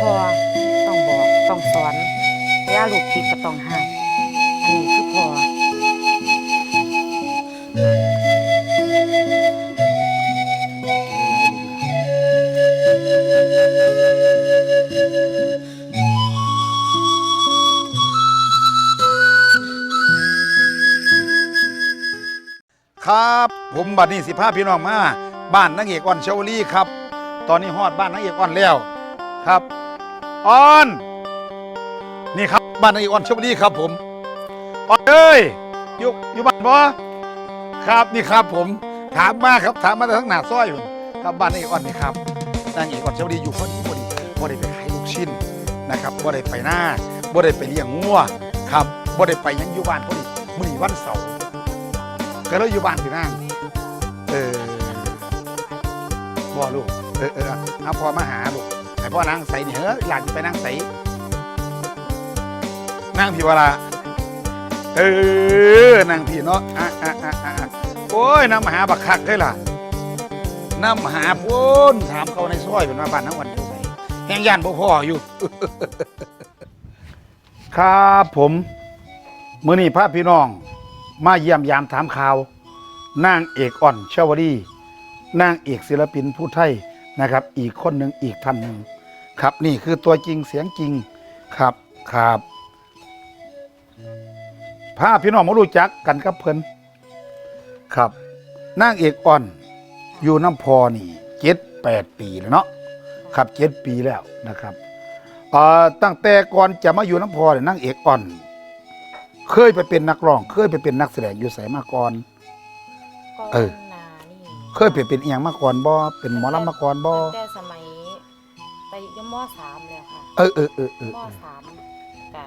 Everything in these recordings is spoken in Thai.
พ่อต้องบอกต้องสอนเวลาลูกผิดก็ต้องห้ามอันนี้คือพ่อครับผมบัดนี้สิพาพี่น้องมา บ้านนางเอกอ่อนเชวลีครับ ตอนนี้ฮอดบ้านนางเอกอ่อนแล้ว ครับอ่อนนี่ครับบ้านนางเอกอ่อนเชาวลีครับผมอ่อนเอ้ยอยู่อยู่บ้านบ่ครับนี่ครับผมถามมาครับถามมาทั้งหน้าซอยผมครับบ้านนางเอกอ่อนนี่ครับนางเอกอ่อนเชาวลีอยู่พอดีพอดีบ่ได้ไปขายลูกชิ้นนะครับบ่ได้ไปหน้าบ่ได้ไปเลี้ยงงัวครับบ่ได้ไปยังอยู่บ้านพอดีมื้อนี้วันเสาร์ก็เลยอยู่บ้านพี่นางเออบ่ลูกเออเออเอาพ่อมาหาลูก ให้พ่อนางใส่นี่เฮ้ยหลานไปนั่งใส่นั่งพี่วราเออนั่งพี่เนาะอะอะอะอะโอ้ยน้ำมหาบักคักได้ล่ะน้ำมหาพูนถามเขาในซอยเป็นว่าบ้านนังวันอยู่ไหนแห่งย่านบ่พ่ออยู่ ครับผมมื้อนี้พาพี่น้อง มาเยี่ยมยามถามข่าวนางเอกอ่อนเชาวดีนางเอกศิลปินผู้ไทยนะครับ อีกคนหนึ่งอีกท่านหนึ่ง ครับนี่คือตัวจริงเสียงจริงครับครับพาพี่น้องมารู้จักกันกับเพิ่นครับนางเอกอ่อน อยู่น้ำพอนี่เจ็ดแปดปีแล้วเนาะครับเจ็ดปีแล้วนะครับเอ่อตั้งแต่ก่อนจะมาอยู่น้ำพอเนี่ยนางเอกอ่อน เคยไปเป็นนักร้อง เคยไปเป็นนักแสดงอยู่ไสมาก่อนก่อนเออหน้านี่เคยไปเป็นเอียงมาก่อนบ่เป็นหมอลำมาก่อนบ่ ตั้งแต่สมัย ไปยังมสามเลยค่ะเออเออเออเออมสามกะ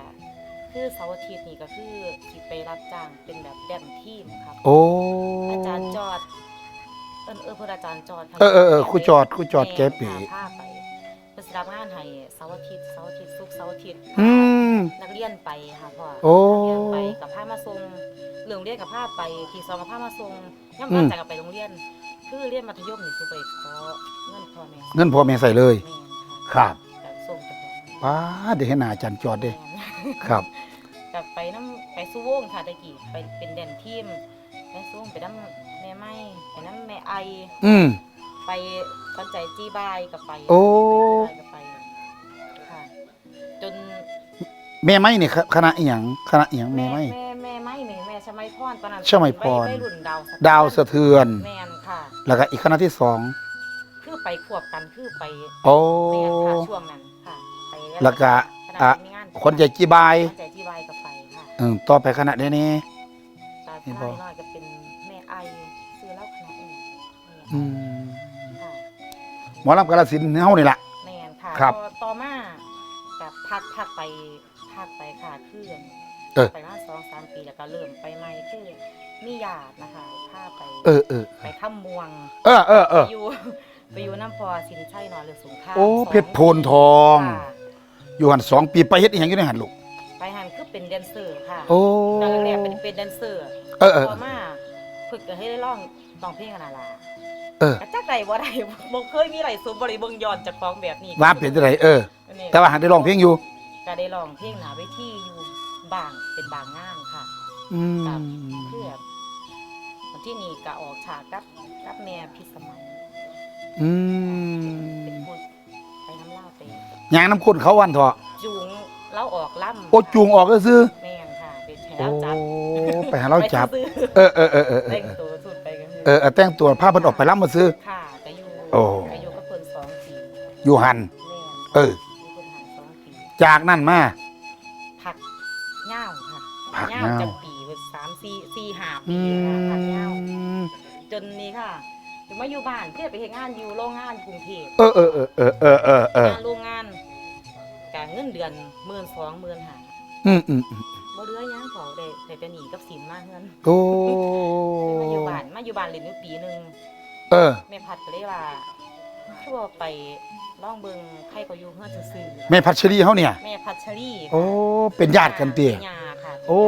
คือเสาร์อาทิตย์นี่ก็คือสิไปรับจ้างเป็นแบบแดนทีมครับโอ้อาจารย์จอด เอิ้นเออเพื่อนอาจารย์จอดค่ะเออเออเออครูจอดครูจอดแกปีม่พาไปเพิ่นสิรับงานให้เสาร์อาทิตย์เสาร์อาทิตย์ศุกร์เสาร์อาทิตย์อืมนักเรียนไปค่ะพ่อโอ้นักเรียนไปกับพามาส่งเรื่องเรียนกับพาไปทีสองกับพามาส่งย่ำอืตอนมจากกับไปโรงเรียน คือเรียนมัธยมนี่สิไปขอเงินพ่อแม่เงินพ่อแม่ใส่เลยแม่น ครับแบบส่งไปก่อนป้าดเดี๋ยวเห็นหน้าอาจารย์จอดเด้แม่นครับ กับไปน้ำไปสู้วงค่ะตะกี้ไปเป็นแดนทีมไปสู้วงไปน้ำแม่ไม้ไปน้ำแม่ไออืม ไปตอนใจจีบายกับไปโอ้ ไปกับไปค่ะ จนแม่ไม้นี่คคณะอีหยังคณะอีหยังแม่ไม้ แม่แม่ไม้แม่แม่ชมัยพรตอนนั้นชมัยพร วัยรุ่นดาวสะดาวสะเทือน แม่นค่ะ แล้วก็อีกคณะที่สองคือ ไปควบกันคือไปโอ้แม่นค่ะช่วงนั้นค่ะไปแล้วก็คณะอะมีงานคนใจจีบายคนใจจีบายกับไปค่ะเออต่อไปคณะเด้นี่ ตาเห็คนณะบ่น้อยก็เป็นแม่ไอซื้อแล้วคณะอื่นอืมค่ะหมอลำกาลสินธุ์เฮานี่ล่ะ แม่นค่ะครับ ต่อต่อมากับพักพักไปพักไปค่ะคืนเออไปมาสองสามปีแล้วก็เริ่มไปใหม่คือมีญาตินะคะพาไปเออเออไปข้ามมวง เออเออเออไปอยู่ ไปอยู่น้ำพอสินชัยนอนเรือสูงข้ามโอ้สงเพชรโพนทอง ค่ะอยู่หันสองปีไปเฮ็ดอีหยังอยู่ในหันลูกไปหันคือเป็นแดนเซอร์ค่ะโอ้ตอนแรกๆเป็นเป็นแดนเซอร์เออเออต่อมาฝึกก็ให้ได้ร้องร้องเพลงกันนาลาเออ กระจักใดบ่ได้บ่เคยมีไหลสูบบริเบิงยอดจากของแบบนี้ว่าเป็นจังไดเออ อันนี้ แต่ว่าหันได้ร้องเพลงอยู่ก็ได้ร้องเพลงหนาเวทีอยู่บางเป็นบางงานค่ะอืมครับเพื่อวันที่นี่ก็ออกฉากกับกับแม่พิสมัย อืมเป็นผู้ไปน้ำเล่าไปยางน้ำข้นเขาวันเถอะจูงเล่าออกล่ำโอ้จูงออกก็ซื้อแม่นค่ะเป็นแถโอ้วจับไปหาเราจับ ไปซื้อเออเออเออเออเอแต่งอตัวสุดไปกันเออเออแต่งตัวผ้าเพิ่นออกไปรับมาซื้อ ค่ะก็อยู่โอ้ก็อยู่กับเพิ่นสองปีอยู่หัน แม่นเอออ ยู่เพิ่นหันสองปีจากนั่นมา ผักเหย้าค่ะผักเหย้า เหย้าจังปีเว้ยสามสี่สี่ห้าอืปีค่ะผักเหย้ามจนนี้ค่ะถึง มาอยู่บ้านเพื่อไปเฮ็ดงานอยู่โรงงานกรุงเทพเออเออเออเออเออเออเอองานโรงงานกะเงินเดือนหมื่นสองหมื่นห้าอืมอืมอืมบ่เหลือหยังเขาได้แต่จะหนีกับสินมาเฮือนโอ้มาอยู่บ้านมาอยู่บ้านเรียนอยู่ปีหนึงเออ แม่พัดก็เลยว่าคือว่าไปลองเบิ่งใครก็อยู่เฮือนซื่อๆแม่พัชรีเฮาเนี่ย แม่พัชรีโอ้เป็นญาติกันเตี้ยป็ญาค่ะโอ้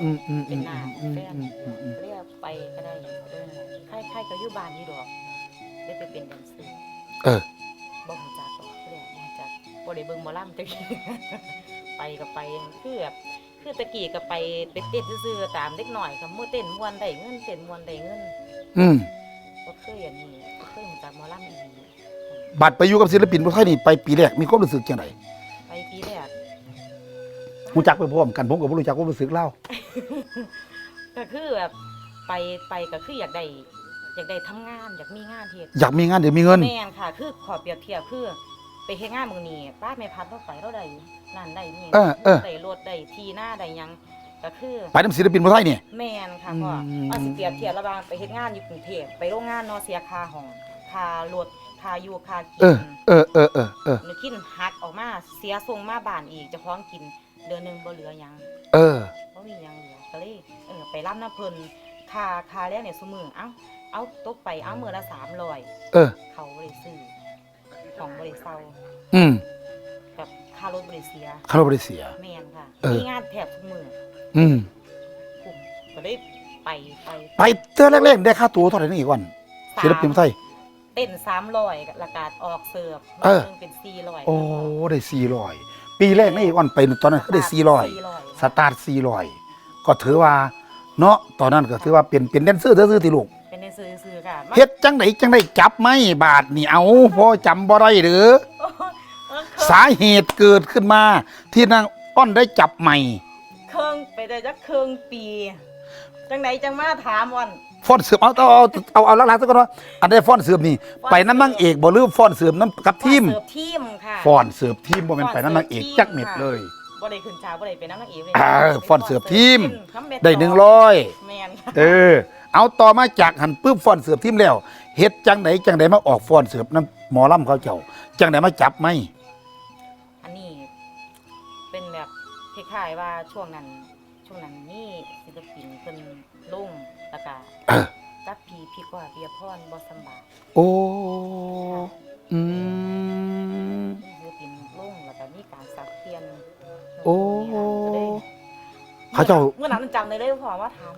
อืมอืมอืเป็นมหน้าอืมแฟนอืมอืมอืมเรียกไปก็ได้เออใครใครก็อยู่บ้านอยู่ดอกได้ไปเป็นแดนเซอร์เออ บ่ฮู้จักดอกเรียกบ่ฮู้จักบ่ได้เบิ่งหมอลำจังซี่ไปก็ไปคือแบบคือตะกี้ก็ไปไปเต้นซื่อๆตามเด็กหน่อยก็มื้อเต้นม่วนได้เงินเต้นม่วนได้เงินอืมบ่เคยอันนี้บ่เคยรู้จักหมอลำอีหลีบัตรไปอยู่กับศิลปินผู้ไทยนี่ไปปีแรกมีความรู้สึกจังไดไปปีแรก รู้จักไปพร้อมกันผมก็บ่รู้จักความรู้สึกเล่า ก็คือแบบไปไปก็คืออยากได้อยากได้ทำงาน อยากมีงานเฮ็ดอยากมีงานเดี๋ยวมีเงิน แม่นค่ะ คือขอเปรียบเทียบคือ ไปเฮ็ดงานมื้อนี้ป้าแม่พัดเราไปเราได้นั่นได้นี่เออเออ ได้รถได้ทีหน้าได้หยังก็คือ ไปนํศิลปินผู้ไทยนี่แม่นค่ะพ่ออม เอาสิเปรียบเทียบระหว่างไปเฮ็ดงานอยู่กรุงเทพไปโรงงานเนอเสียค่าห้องค่ารถค่าอยู่ค่ากิเออเออเออเออเออนึกคิดหักออกมาเสียส่งมาบ้านอีกเจะพร้าของกิน เดือนหนึงบ่เหลือหยังเออ บ่มีหยังเหลือก็เลยเออไปรับน้ำเพิ่นค่าค่าแรกเนี่ยซุมื้อเอ้าเอาตกไปเอามื้อละ300เออ เขาบ่ได้ซื้อของบ่ได้เซาอืมกับค่ารถบ่ได้เสียเขาบ่ได้เสีย แม่นค่ะเออ มีงานแทบทุกมื้ออืมคุ้มก็ได้ไปไปไปเจอแรกๆได้ค่าตัวเท่าไหร่นี่อีกวันศิลปินผู้ไทย เต้นสามร้อยละกาดออกเสิร์ฟเออนึงเป็นสี่ร้อยโอ้ได้สี่ร้อย ปีแรกนี่อีกวันไปตอนนั้นก็ได้สี่ร้อยสตาร์ทสี่ร้อยก็ถือว่าเนาะตอนนั้นก็ถือว่าเป็นเป็นแดนเซอร์เด้อๆที่ลูกเป็นในซื้อซื้อๆค่ะเฮ็ดจังไดจังได้จับไหมบาทนี่เอาพอจำบ่ได้หรือเออสาเหตุเกิดขึ้นมาที่นางอ้อนได้จับใหม่ เครื่องไปได้จักเครื่องปี จังไหนจังมาถามวัน ฟ้อนเสือมเอาเอาเอาเอาเอาหลักๆซะก่อนว่าอันได้ฟ้อนเสือมนี่ไปน้ำนางเอกบ่ลืมฟ้อนเสือมน้ำกับทีมเสิร์ฟทีมค่ะฟ้อนเสือมทีมบ่แม่นไปน้ำนางเอกจักเม็ดเลย บ่ได้ขึ้นฉากบ่ได้เป็นนักเอกเลยเออฟอนเสิร์ฟทีมคำเม็ได้ต่หนึ่งร้อยแม่นค่ะเออ เอาต่อมาจากหันปึ๊บฟ้อนเสือมทีมแล้วเฮ็ดจังไดจังไดมาออกฟ้อนเสือมน้ำหมอลำเขาเจ้า จังไดมาจับไหมอันนี้ เป็นแบบคล้ายๆว่าช่วงนั้นช่วงนั้น ว่าเบียพรบ่สำบายโอ้อืมมีศิลปินลงแล้วก็มีการสับเปลี่ยนโอ้ก็เลยเขาเจ้าเมื่อนั้นจำได้เลยพอว่าถาม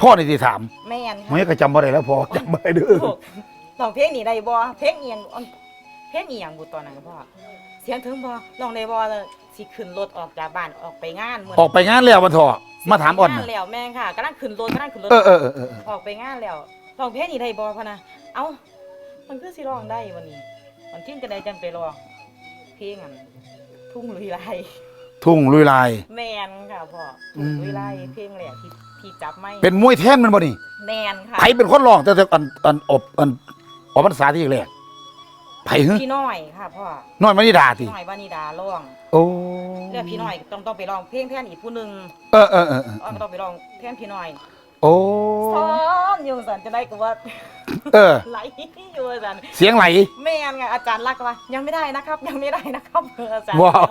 พ่อนี่สิถามแม่นไม่ค่ะก็จำบ่ได้แล้วพอจำบ่ได้เด้อถูกลองเพลงนี้ได้บ่เพลงเอียงอันเพลงอีหยังบุตอนนั้นพ่อเสียงถึงบ่ลองได้บ่แล้วสิขึ้นรถออกจากบ้านออกไปงานมื้ออกไปงานแล้วมันเถอะมาถามอ่อนงาน่ะนแล้วแม่งค่ะกำลังขึ้นรถกำลังขึ้นรถเออเออเออเออเออออกไปงานแล้ว ลองเพลงนี้ได้บ่พะนะเอ้ามันคือสิร้องได้วันนี้ มันทิ้งกันได้จังไปร้องเพลงอันทุ่งลุยไลทุ่งลุยลาย แมนค่ะพ่ออืทุ่งมลุยไลเพลงแรกที่ที่จับไม่เป็นมวยแทนมันบ่นี่แมนค่ะไผเป็นคนร้องแต่แต่อันอันอบอันออกพรรษาที่แรกไผฮึพี่น้อยค่ะพ่อน้อยมานิดาติพี่น้อยวานิดาร้องโอ้แล้วพี่น้อยต้องต้องไปร้องเพลงแทนอีกผู้หนึงเออเออเออเอออ้อก็ต้องไปร้องแทนพี่น้อย โอ้ ซ้อมอยู่สันจะได้ก็ว่าเออ ไหลอยู่สันเสียงไหลแม่นไงอาจารย์รักว่า ยังไม่ได้นะครับ ยังไม่ได้นะครับเอออาจารย์ว้าว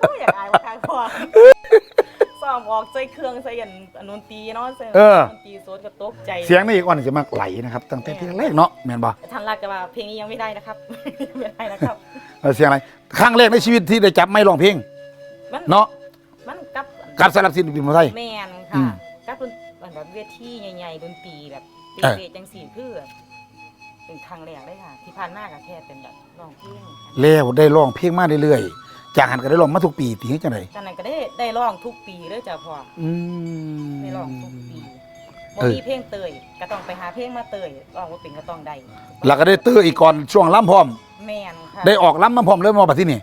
โอ้ยอยากอายว่าทางพ่อซ้อมออกใส่เครื่องใส่อันอันดนตรีเนาะใส่เออดนตรีสดก็ตกใจเสียงนี่อีกวันจะมากไหลนะครับ ตั้งแต่ที่แรกเนาะแม่นบ่อาจารย์รักก็ว่าเพลงนี้ยังไม่ได้นะครับ ยังไม่ได้นะครับ เออเสียงอะไรครั้งแรกในชีวิตที่ได้จับไม้ร้องเพลงมันเนาะมันกับกับสลับศิลปินคนไทย แมนอืค่ะ ม กับดนแบบเวทีใหญ่ๆดนตรีแบบเเออตะๆจังสี่คือแบบเป็นครั้งแรกเลยค่ะ ที่ผ่านมาก็แค่เป็นแบบร้องเพลงค่ะแล้วได้ร้องเพลงมาเรื่อยๆจากหันก็ได้ร้องมาทุกปีตีให้จังไดจากนั้นก็ได้ได้ร้องทุกปีเลยจ้ะพ่ออืม ได้ร้องทุกปีบ่เออ มีเพลงเตยก็ต้องไปหาเพลงมาเตยร้องว่าเป็นก็ต้องได้แล้วก็ได้เตื้ออีกก่อนช่วงล้ำพร้อม แม่นค่ะ ได้ออกล้ำมาพร้อมเลยมาบัดที่นี่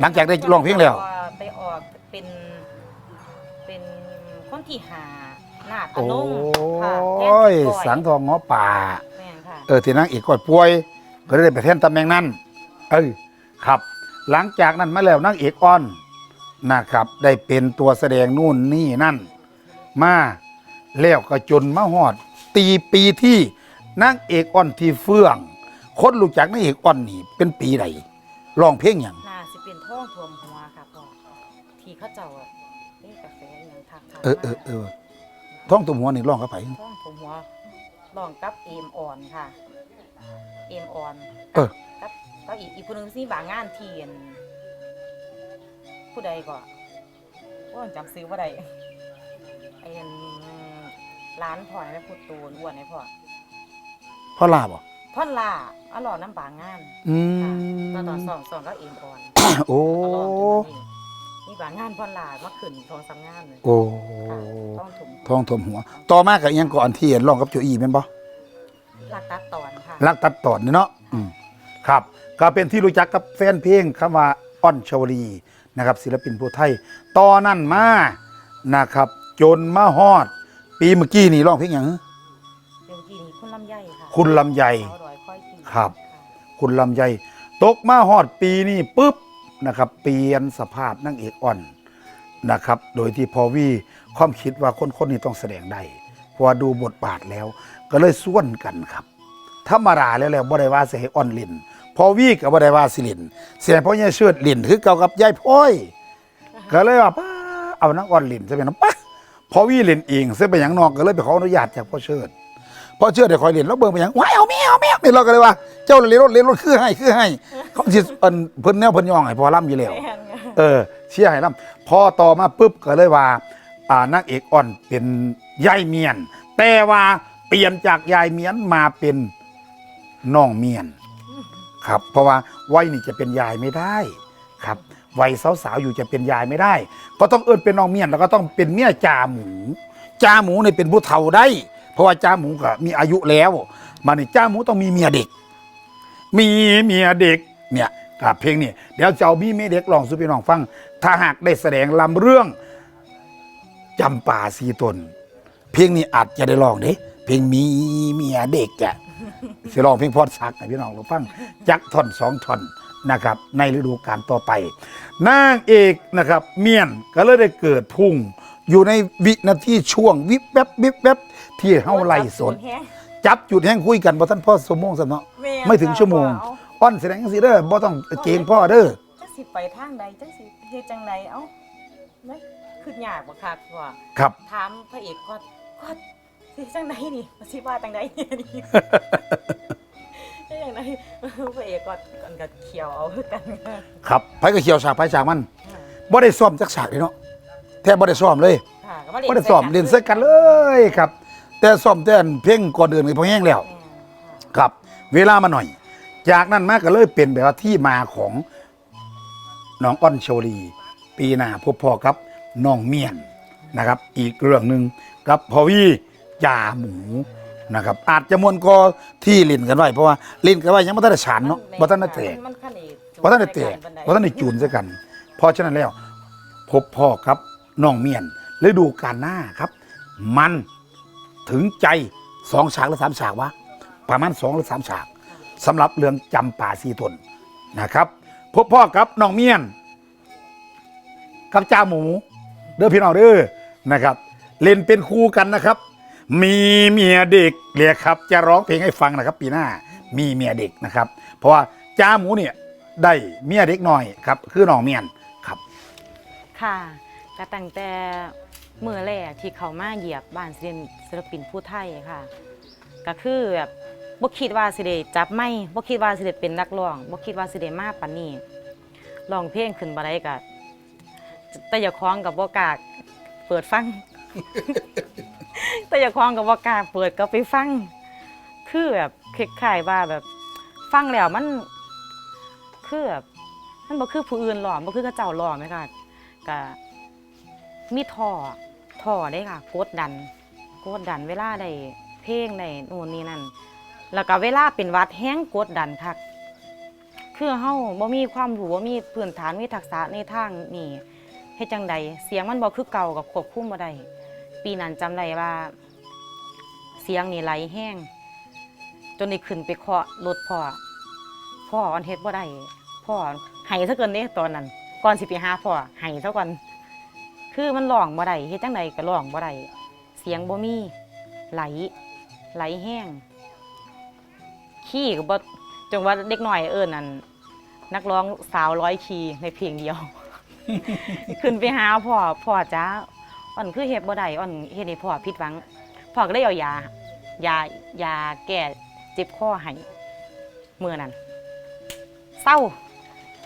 หลังจากได้ร้องเพลงแล้ว ไปออกเป็น เป็นคนที่หา นาฏอโอ้นงค่ะแทนยพี่ก้อสังทองงอป่า แม่นค่ะ เออที่นางเอกก่อยป่วย ก็ได้ไปแทนตำแหน่งนั้น เออครับ หลังจากนั้นมาแล้วนางเอกอ่อนนะครับ ได้เป็นตัวแสดงนู่นนี่นั่น มาแล้วก็จนมาหอด ตีปีที่นางเอกอ่อนที่เฟื่อง คนรู้จักนางเอกอ่อนนี่เป็นปีใดร้องเพลงอย่างน่าสิเป็นท่องทวมหัวค่ะพ่อที่เขาเจ้าอะเล่นกาแฟอหย่างทักทายเออเออเออ ท้องตัวหัวนี่ร้องกับไผท่องทวมหัวลองกับเอมอ่อนค่ะ เอมอ่อนเออ กับก็อีกอีกคนนึงสิบางงานเทียนผู้ใดก็ว่าจำซื้อว่าใดไอ้อันร้านพ่อนี่แม่พูดตูนอ้วนไอ้พ่อพ่อลาบ่พ่อนลาเอาหล่อน้ำปางงานอืค่ะมตอนตอนสองสองก็เอ็มอ่อน โอ้เอาหล่อจนมันนี่ มีบางงานพ่อนลามาขึ้นทองสามงานเลยโอ้ค่ะต้องถุงทองถมหัว ต่อมากับอิหยังก่อนที่เห็นร้องกับโจอี้แม่นบ่ลักตัดตอนค่ะรักตัดตอนนี่เนาะอืมครับ ก็เป็นที่รู้จักกับแฟนเพลงคำว่าอ้อนชวลีนะครับ ศิลปินผู้ไทยตอนนั้นมานะครับ จนมาฮอด ปีเมื่อกี้นี่ร้องเพลงหยัง เดี๋ยวกี้นี้คุณลำไยค่ะคุณลำไยสาวดอยค่อยปีครับะคุณลำไยตกมาฮอดปีนี้ปุ๊บ นะครับเปลี่ยนสภาพนางเอกอ่อนนะครับ โดยที่พอวีความคิดว่าคนคนนี้ต้องแสดงได้เพราะดูบทบาทแล้ว ก็เลยส่วนกันครับธรรมดาแล้วแล้วบ่ได้ว่าสิให้อ่อนลินพอวีก็บ่ได้ว่าสิลินเสียเพราะยายเชิดลินคือเก่ากับยายพ้อยก็เลยว่าป้าเอานางอ่อนลินซะเป็นน้ำปะพอวีลินเองซึ่งเป็นอย่างนอกก็เลยไปขออนุญาตจากพ่อเชิด พอเชื่อได้คอยเรียนแล้วเบิ่งไปหยังว้ายเอาแม่เอาแม่นี่เราก็เลยว่า เจ้าเรียนรถเรียนรถคือให้คือให้ เขาสิเพิ่นเพิ่นแนวเพิ่นย่องให้พอล่ำอยู่แล้ว แม่นค่ะเออเชี่ยให้ล่ำพอต่อมาปุ๊บก็เลยว่า อ่านางเอกอ่อนเป็นยายเมียน แต่ว่าเปลี่ยนจากยายเมียนมาเป็นน้องเมียน ครับ เพราะว่าวัยนี่จะเป็นยายไม่ได้ครับวัยสาวๆอยู่จะเป็นยายไม่ได้ ก็ต้องเอิ้นเป็นน้องเมียนแล้วก็ต้องเป็นเมียจ่าหมูจ่าหมูเนี่ยเป็นผู้เฒ่าได้เพ ราะว่าจ่าหมูก็มีอายุแล้วมานี่จ่าหมูต้องมีเมียเด็ก มีเมียเด็กเนี่ยกับเพลงนี้เดี๋ยวเจะเอามีเมียเด็กลองสู่พี่น้องฟัง ถ้าหากได้แสดงลำเรื่องจำป่าสีตน เพลงนี้อาจจะได้ลองเด้เพลงมีเมียเด็กอะสิลองเพลงพอดซักให้พี่น้องเราฟังจักท่อนสองท่อนนะครับ ในฤดูกาลต่อไปนางเอกนะครับ เมียนก็เลยได้เกิดพุ่งอยู่ในวินาทีช่วงวิบแวบวิบแวบ ที่เฮาไล่สดแห้งจับจุดแห่งคุยกันบ่ท่านพ่อสมมงสมเนาะแม่นไม่ถึงชั่วโมงเอาอ้อนแสดงสิเด้อบ่ต้องเกรงพ่อเด้อจังสิไปทางใดจังสิเฮ็ดจังไดเอ้าไม่คือยากบ่คักว่าครับถามพระเอกก็ก็สิจังไดนี่สิว่าจังไดเนี่ยนี่สิจังไดพระเอกก็กันก็เขียวเอาคือกันค่ะครับไผก็เขียวฉากไผฉากมันบ่ได้ซ้อมจักฉากเลยเนาะแทบบ่ได้ซ้อมเลยค่ะก็มาเล่นบ่ได้ซ้อมเล่นใส่กันเลยครับ แต่ซ้อมแต่อันเพลงก่อนเดือนก็พอแห้งแล้วแม่นค่ะครับ เวลามาหน่อย จากนั้นมาก็เลยเป็นแบบว่าที่มาของน้องอ้อนโชลี ปีหน้าพบพ่อครับน้องเมียนนะครับ อีกเรื่องหนึ่งกับพอวีจ่าหมูนะครับ อาจจะมวนก็ที่เล่นกันไว้เพราะว่าเล่นกันไว้ยังบ่ทันได้ฉานเนาะบ่ทันได้แตกมันคันได้เพราะท่านได้เตะเพราะท่านได้จูนซะกัน เพราะฉะนั้นแล้ว พบพ่อครับน้องเมียนฤดูกาลหน้าครับ มัน ถึงใจสองฉากหรือสามฉากวะประมาณสองหรือสามฉากสำหรับเรื่องจำป่าสีตนนะครับ พบพ่อครับน้องเมียนกับจ้าหมู เด้อพี่น้องเด้อนะครับ เล่นเป็นคู่กันนะครับ มีเมียเด็กเรียกครับ จะร้องเพลงให้ฟังนะครับ ปีหน้ามีเมียเด็กนะครับ เพราะว่าจ้าหมูเนี่ยได้เมียเด็กหน่อยครับ คือน้องเมียนครับ ค่ะก็ตั้งแต่ เมื่อแรกที่เขามาเหยียบบ้านศิลปินผู้ไทยค่ะ ก็คือแบบบ่คิดว่าสิได้จับไม่บ่คิดว่าสิได้เป็นนักร้องบ่คิดว่าสิได้มาปานนี้ร้องเพลงขึ้นบ่ได้ก็แต่อย่าคล้องกับบ่กล้าเปิดฟัง แต่อย่าคล้องกับบ่กล้าเปิดก็ไปฟัง คือแบบคล้ายๆว่าแบบฟังแล้วมันคือแบบมันบ่คือผู้อื่นหรอกบ่คือเขาเจ้าหรอกไหมคะก็มีท่อ ท่อได้ค่ะกดดันกดดันเวลาได้เพลงได้นู่นนี่นั่นแล้วก็เวลาเป็นวัดแห้งกดดันคักคือเฮาบ่มีความรู้บ่มีพื้นฐานมีทักษะในทางนี่เฮ็ดจังใดเสียงมันบ่คือเก่ากับควบคุมบ่ได้ปีนั้นจำได้ว่า เสียงนี่ไหลแห้งจนได้ขึ้นไปเคาะรถพ่อพ่ออันเฮ็ดบ่ได้พ่อให้ซะเกินเด้ตอนนั้นก่อนสิไปหาพ่อให้ซะก่อน คือมันร้องบ่ได้เฮ็ดจังใดก็ร้องบ่ได้เสียงบ่มีไหล ไหลแห้งขี้ก็บ่จงว่าเด็กน้อยเอิ้นนั่นนักร้องสาวร้อยคีย์ในเพลงเดียว ขึ้นไปหาพ่อพ่อจ้าอ่อนคือเฮ็ดบ่ได้อ่อนเฮ็ดให้พ่อผิดหวังพ่อก็เลยเอายายายาแก้เจ็บคอให้มื้อนั้นเศร้า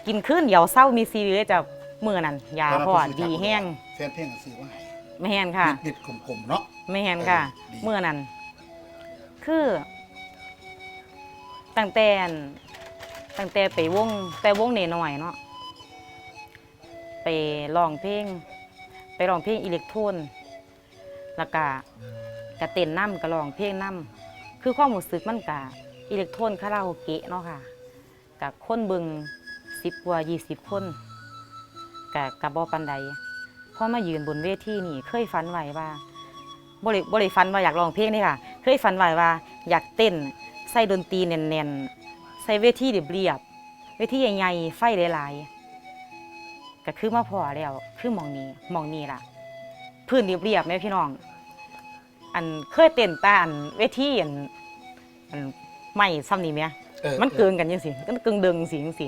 กินคืนเดียวเศร้ามีซีเลยจะเมื้อนั้นยาพ่อดีแห้ง แฟนเพลงซื้อมาให้ไม่แห้งค่ะนิดๆขมๆเนาะ ไม่เห็นค่ะ เออดี เมื่อนั้น คือตั้งแต่อันตั้งแต่ไปวง แต่วงเนน้อยๆเนาะไปร้องเพลงไปร้องเพลงอิเล็กโทรนแล้วก็กะเต้นน้ำกะร้องเพลงน้ำคือความรู้สึกมันกะอิเล็กโทรนคาราโอเกะเนาะค่ะกับคนเบิงสิบกว่ายี่สิบคนกะกับบอปันใด พอมายืนบนเวทีนี่เคยฝันไว้ว่าบริบริฝันว่าอยากร้องเพลงนี่ค่ะ เคยฝันไว้ว่าอยากเต้นใส่ดนตรีแน่นๆใส่เวทีเรียบๆเวทีใหญ่ๆไฟหลายๆก็คือมาพอแล้วคือหมองนี้หมองนี้ล่ะ พื้นเรียบๆไหมพี่น้อง อันเคยเต้นแตาอันเวทีอันอันไม่ซ้ำนี่ไหมเออมันเกินกันยังสิมันเกินเดิงสิยังสิ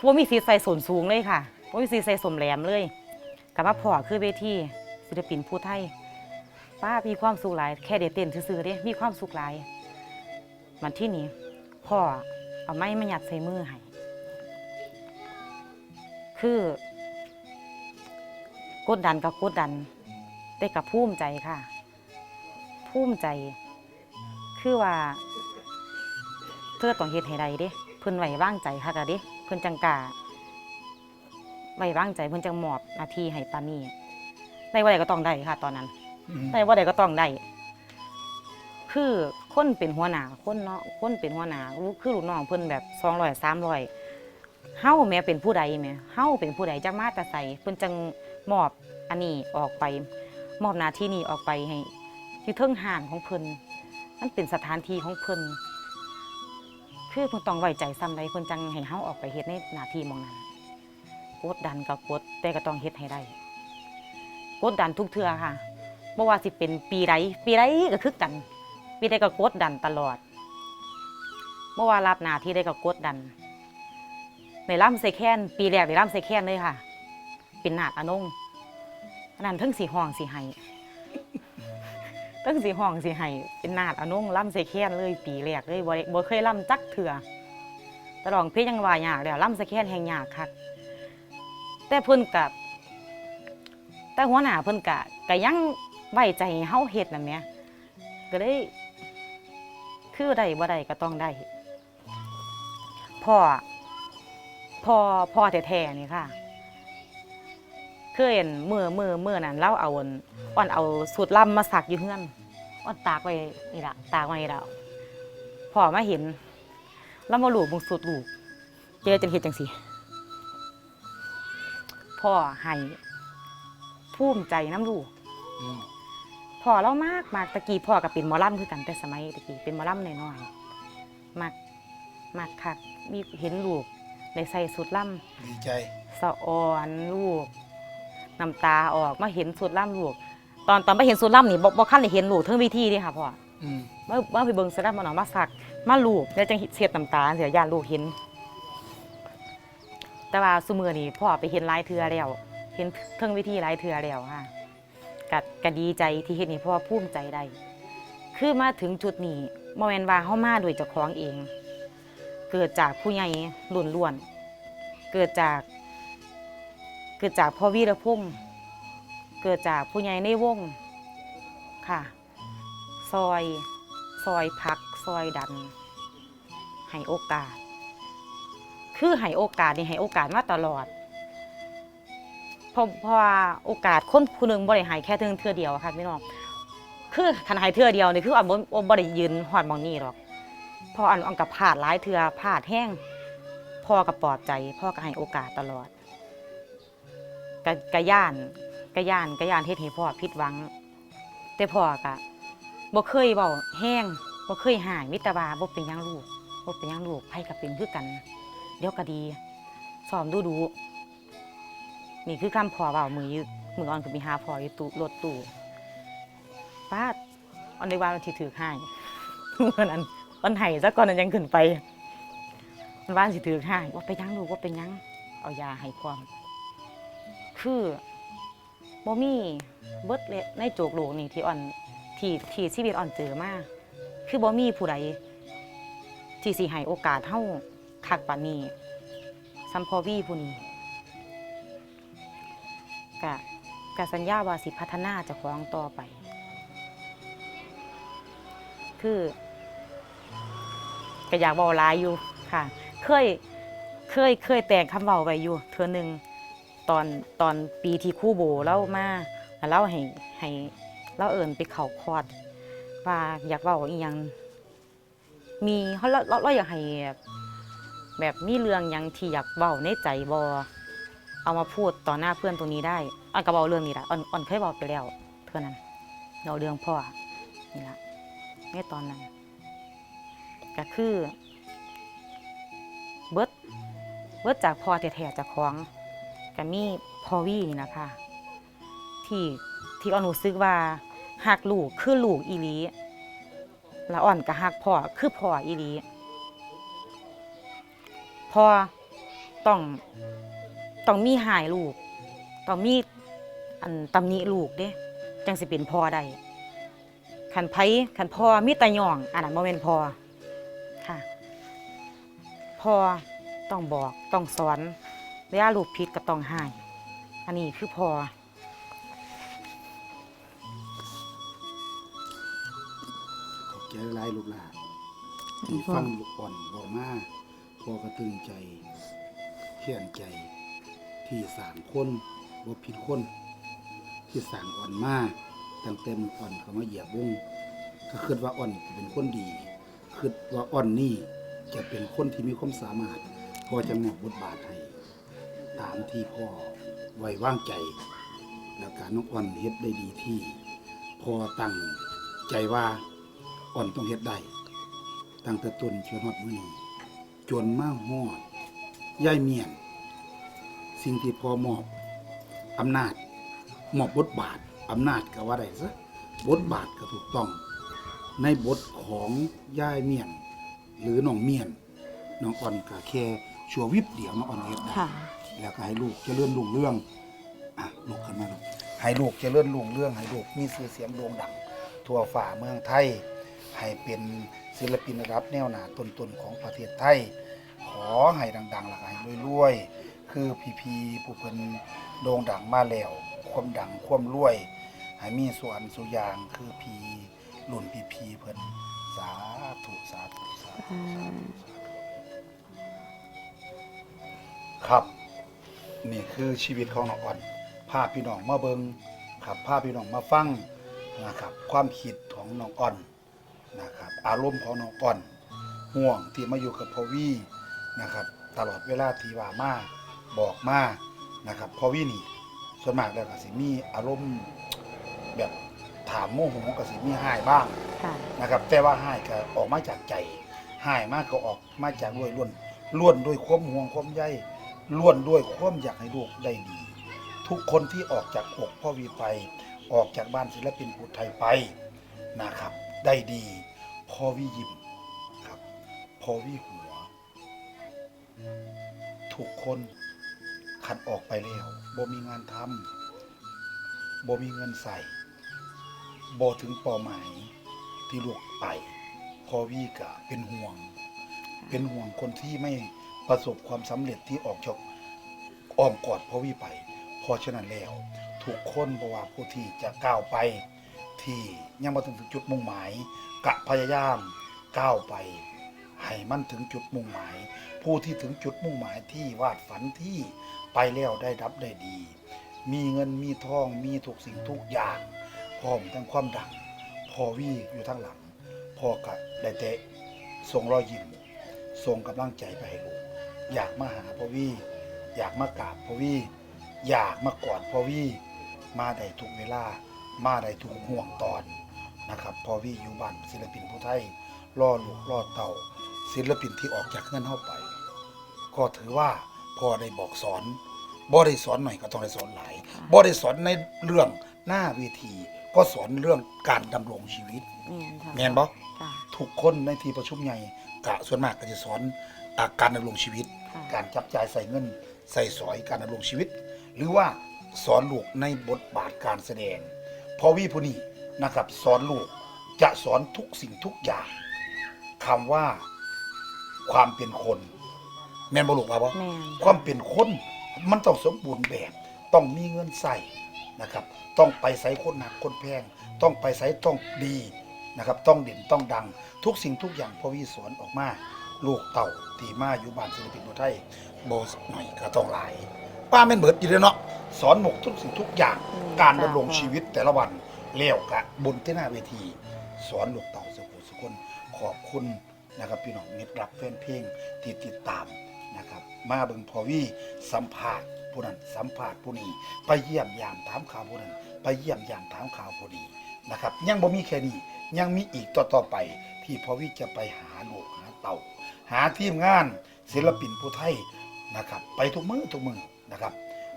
พวกมีสีใส่ส่วนสูงเลยค่ะพวกมีสีใส่สมแหลมเลย กับว่าพ่อคือเวทีศิลปินผู้ไทยป้ามีความสุขหลาย แค่เดเต้นซื่อๆเด้มีความสุขหลายมันที่นี้พ่อเอาไม้มาหยัดใส่มือให้คือกดดันกับกดดัน แต่กับภูมิใจค่ะภูมิใจ คือว่าเพื่อต้องเฮ็ดให้ได้เด้เพิ่นไหว้วางใจค่ะกะเด้เพิ่นจังกา ไว้วางใจเพิ่นจังมอบหน้าที่ให้ปานนี้ได้บ่ได้ก็ต้องได้ค่ะ ตอนนั้นอืมได้บ่ได้ก็ต้องได้คือคนเป็นหัวหน้าคนเนาะคนเป็นหัวหน้ารู้คือลูกน้องเพิ่นแบบ200 300เฮาแม่เป็นผู้ใดแม่เฮาเป็นผู้ใดจักมาแต่ใส่เพิ่นจังมอบอันนี้ออกไป มอบหน้าที่นี้ออกไปให้อยู่เทิงห้างของเพิ่นมันเป็นสถานที่ของเพิ่นคือเพิ่นต้องไว้ใจซ้ำใดเพิ่นจังให้เฮาออกไปเฮ็ดในหน้าที่หมองนั้น กดดันก็กดแต่ก็ต้องเฮ็ดให้ได้ กดดันทุกเทื่อค่ะบ่ว่าสิเป็นปีใดปีใดก็คือกัน ปีใดก็กดดันตลอดบ่ว่ารับหน้าที่ใดก็กดดันในล่ำใส่แค้นปีแรกในล่ำใส่แค้นเลยค่ะ เป็นนาดอนงอันนั้นทั้งสีห้องสีไห้ทั้งสีห้องสีไห้เป็นนาดอนงล่ำใส่แค้นเลย ปีแรกเลยบ่บ่เคยล่ำจักเถื่อตลองเพลงยังว่ายากแล้วล่ำใส่แค้นแห่งยากคัก แต่เพิ่นกับแต่หัวหน้าเพิ่นกะก็ยังไว้ใจเฮาเฮ็ดนั่นแหมก็ได้คือได้บ่ได้ก็ต้องได้พ่อพ่อพ่อแท้ๆนี่ค่ะเคยเห็นมือมือมือนั้นเราเอาอ่อนเอาสูตรลำมาสักอยู่เฮือนอ่อนตากไว้นี่ละตากไว้นี่ละพ่อมาเห็นแล้วมาลูกมึงสูตรลูกเจอจังเฮ็ดจังซี่ พ่อให้ภูมิใจน้ำลูกอืมพ่อเรามากมากตะกี้พ่อกับเป็นหมอลำคือกันแต่สมัยตะกี้เป็นหมอลำน้อยๆมากมากคักมีเห็นลูกในใส่สุดลดีใจำสะออนลูกน้ำตาออกมาเห็นสุดลำลูก ตอนตอนไปเห็นสุดลำนี่บ่บ่คันได้เห็นลูกเทั้งวิธีเดิค่ะพ่อ อืมมามาไปเบิ่งสุดลำมาหนองมาสักมาลูกแล้วจังเสียดน้ำตาเสียยานลูกเห็น แต่ว่าซุมือนี่พ่อไปเห็นหลายเทือแล้ว เห็นเทิงวิธีหลายเทือแล้วค่ะกัดก็ดีใจที่เห็นนี่เพราะว่าภูมิใจได้คือมาถึงจุดนี้โมเมนว่าเฮามาโดยเจ้าของเอง เกิดจากผู้ใหญ่ล้วนล้วนๆเกิดจาก เกิดจากพ่อวีรพงษ์เกิดจากผู้ใหญ่ในวงค่ะ ซอย ซอยพัก ซอยดัน ให้โอกาส คือให้โอกาสนี่ให้โอกาสมาตลอดเพราะเพราะว่าโอกาสคนผู้หนึ่งบ่ได้ให้แค่เทื่อเทื่อเดียวค่ะพี่น้องคือคันให้เทื่อเดียวนี่คืออันบ่บ่บ่ได้ยืนฮอดมองนี้หรอกพออันอันกับพลาดหลายเทื่อพลาดแห้งพ่อก็ปลอบใจ พ่อก็ให้โอกาสตลอดกะกะย่านกะย่านกะย่านเฮ็ดให้พ่อผิดหวัง แต่พ่อก็บ่เคยเว้าแห้งบ่เคยหายมิตรบาบ่เป็นยังลูกบ่เป็นยังลูกไผก็เป็นคือกัน เดี๋ยวก็ดีสอนดูดูนี่คือคำพอเว้ามือยู่มืออ่อนคือมีหาพออยู่ตู้รถตู้ป้าดอันในวันที่ถือให้วันนั้นวันไห้ซะก่อนนั้นยังขึ้นไปมันว่านสิถือให้ว่าไปยังลูกว่าเป็นยัง เอายาให้พร้อม คือบ่มีเบิดเลยในโจกโลกนี่ที่อ่อนที่ที่ชีวิตอ่อนเจอมากคือบ่มีผู้ใดที่สิให้โอกาสเฮา คักปานนี้ซัมพอวีผู้นี้กะกะสัญญาว่าสิพัฒนาจะคล้องต่อไป คือก็อยากเว้าลายอยู่ค่ะ เคยเคยเคยแต่งคำเว้าไว้อยู่เทื่อหนึ่งตอนตอนปีที่คู่โบเล่ามาแล้วเล่าให้ให้เล่าเอิญไปเขาคอด ว่าอยากเว้าอีหยังมีเขาเราเราเราอยากให้ แบบมีเรื่องหยังที่อยากเว้าในใจบอเอามาพูดต่อหน้าเพื่อนตรงนี้ได้อ่อนก็เว้าเรื่องนี้ละอ่อนอ่อนเคยบอกไปแล้วเท่านั้นเราเรื่องพ่อนี่ละในตอนนั้นก็คือ เบิดเบิดจากพ่อแท้ๆจากของก็มีพ่อวี่นี่นะคะที่ที่อ่อนรู้สึกว่าหักลูกคือลูกอีลีแล้วอ่อนก็หักพ่อคือพ่ออีลี พ่อต้องต้องมีหายลูกต้องมีอันตำหนิลูกเด้จังสิเป็นพ่อได้ขันไผขันพ่อมีแตะย่องอันนั้นบ่แม่นพ่อค่ะพ่อต้องบอกต้องสอนเวลาลูกผิดก็ต้องให้อันนี้คือพ่อขอบใจหลายลูกหลานที่ฟังลูกอ่อนบอกมา พอกระตึงใจเขียนใจ ที่สามคนบ่ผิดคนที่สามอ่อนมาตั้งแต่มืออ่อนเขามาเหยียบวงก็คิดว่าอ่อนจะเป็นคนดีคิดว่าอ่อนนี่จะเป็นคนที่มีความสามารถพอจะมอบบทบาทให้ตามที่พ่อไว้วางใจ แล้วการน้องอ่อนเฮ็ดได้ดีที่พอตั้งใจว่าอ่อนต้องเฮ็ดได้ตั้งแต่ต้นจนฮอดมื้อนี้ จนมาฮอดย่ายเมียน สิ่งที่พอมอบอำนาจมอบบทบาทอำนาจก็ว่าได้ซะบทบาทก็ถูกต้อง ในบทของย่ายเมียน หรือน้องเมียนน้องอ่อนก็แค่ชั่ววิบเดียวน้องอ่อนเฮ็ดได้ค่ะแล้วก็ให้ลูกเจริญรุ่งเรื่องอะลูกขึ้นมาลูกให้ลูกเจริญรุ่งเรื่องให้ลูกมีชื่อเสียงโด่งดังทั่วฝ่าเมืองไทยให้เป็น ศิลปินระดับแนวหน้าต้นๆของประเทศไทย ขอให้ดังๆหลักให้รวยๆ คือพีพีผู้เพิ่นโด่งดังมาแล้ว ความดังความรวย ให้มีส่วนสุอยางคือพีรุ่นพีพีเพิ่นสาธุสาธุสาธุสาธุครับ นี่คือชีวิตของน้องอ่อนพาพี่น้องมาเบิงครับพาพี่น้องมาฟังนะครับความคิดของน้องอ่อน นะครับ อารมณ์ของน้องอ่อนห่วงที่มาอยู่กับพ่อวี่นะครับ ตลอดเวลาที่ว่ามาบอกมานะครับพ่อวี่นี่ส่วนมากแล้วก็สิมีอารมณ์แบบถามโมโหก็สิมีหายบ้างค่ะ นะครับ แต่ว่าให้ก็ออกมาจากใจให้มากก็ออกมาจากด้วยล้วนล้วนด้วยความห่วงความใยล้วนด้วยความอยากให้ลูกได้ดี ทุกคนที่ออกจากอกพ่อวีไป ออกจากบ้านศิลปินภูไทยไปนะครับ ได้ดีพ่อวิยิมครับพ่อวิหัวทุกคนขันออกไปแล้วบ่มีงานทำบ่มีเงินใส่บ่ถึงเป้าหมายที่ลูกไป พอวีกะเป็นห่วง เป็นห่วงคนที่ไม่ประสบความสำเร็จที่ออกจากอ้อมกอดพอวีไป เพราะฉะนั้นแล้วทุกคนบอกว่าผู้ที่จะก้าวไป ที่ยังมาถึงจุดมุ่งหมายกะพยายามก้าวไป ให้มันถึงจุดมุ่งหมาย ผู้ที่ถึงจุดมุ่งหมายที่วาดฝันที่ไปแล้วได้รับได้ดี มีเงินมีทองมีทุกสิ่งทุกอย่างพร้อมทั้งความดังพอวี่อยู่ทางหลังพ่อก็ได้แต่ส่งรอยยิ้มส่งกำลังใจไปให้ลูกอยากมาหาพ่อวี่อยากมากราบพ่อวี่อยากมากอดพ่อวี่มาได้ทุกเวลา มาได้ทุกห่วงตอนนะครับพ่อวี่อยู่บ้านศิลปินผู้ไทยล่อลูกล่อเต่า ศิลปินที่ออกจากเงินเข้าไป ก็ถือว่าพ่อได้บอกสอนบ่ได้สอนหน่อยก็ต้องได้สอนหลายบ่ได้สอนในเรื่องหน้าเวที ก็สอนเรื่องการดำรงชีวิตแม่นค่ะแม่นบ่ค่ะทุกคนในที่ประชุมใหญ่กะส่วนมากก็จะสอนอาการดำรงชีวิตค่ะการจับจ่ายใส่เงิน ใส่สอยการดำรงชีวิต หรือว่าสอนลูกในบทบาทการแสดง พอวีผู้นี้นะครับสอนลูกจะสอนทุกสิ่งทุกอย่างคำว่าความเป็นคน แม่นบ่ลูกว่าบ่แม่น ความเป็นคนมันต้องสมบูรณ์แบบ ต้องมีเงินใส่นะครับ ต้องไปใส่คนหนักคนแพง ต้องไปใส่ต้องดีนะครับ ต้องเด่นต้องดัง ทุกสิ่งทุกอย่างพอวีสอนออกมา ลูกเต่าที่มาอยู่บ้านศิลปินผู้ไทยโบหน่อยก็ต้องหลาย ป้าแม่นเบิดอยู่เลยเนาะ สอนหมกทุกสิ่งทุกอย่างอืมการค่ะดำรงชีวิตแต่ละวันเลี้ยวกะบนที่หน้าเวที สอนลูกเต่าสุขุสุคนขอบคุณนะครับพี่น้องมิตรรักแฟนเพลงที่ติดตามนะครับ มาเบิ่งพอวี่สัมภาษณ์ผู้นั้นสัมภาษณ์ผู้นี้ไปเยี่ยมยามถามข่าวผู้นั้นไปเยี่ยมยามถามข่าวผู้นี้นะครับ ยังบ่มีแค่นี้ยังมีอีกต่อต่อๆไปที่พอวี่จะไปหาลูกหาเต่า หาทีมงานศิลปินผู้ไทยนะครับ ไปทุกมือทุกมือนะครับ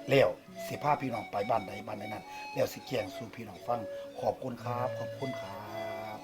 แล้ว เสิพาพี่น้องไปบ้านใดบ้านใดนั้นแล้วสิแกงสู่พี่น้องฟังขอบคุณครับ ขอบคุณครับ